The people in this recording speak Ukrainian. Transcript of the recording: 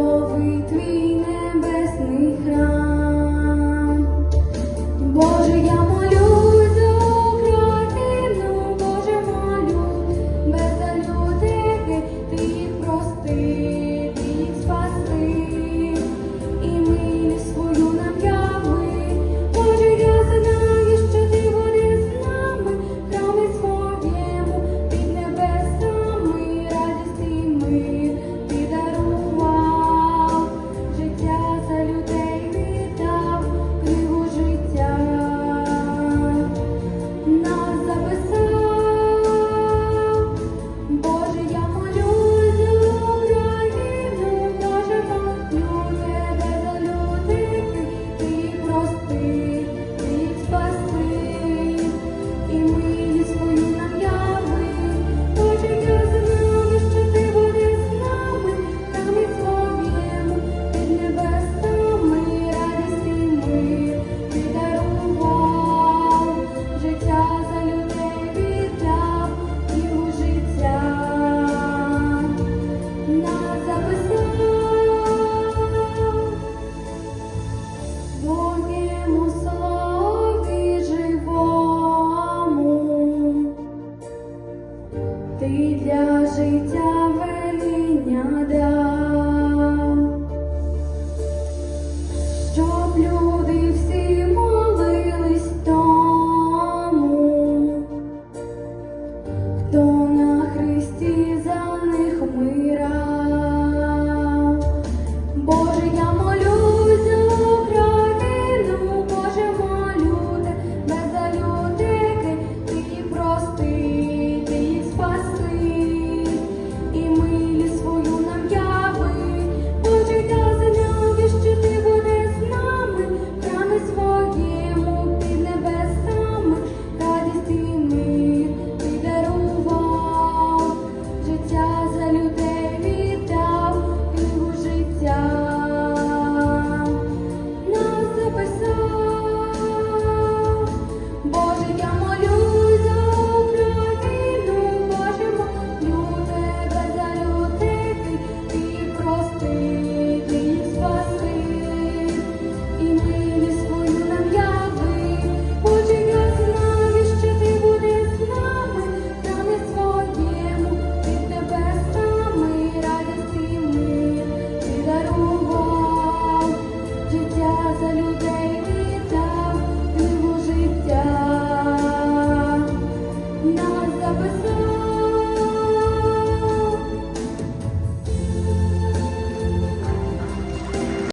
чудовий твій храм, Боже, я молю. ти для життя веління.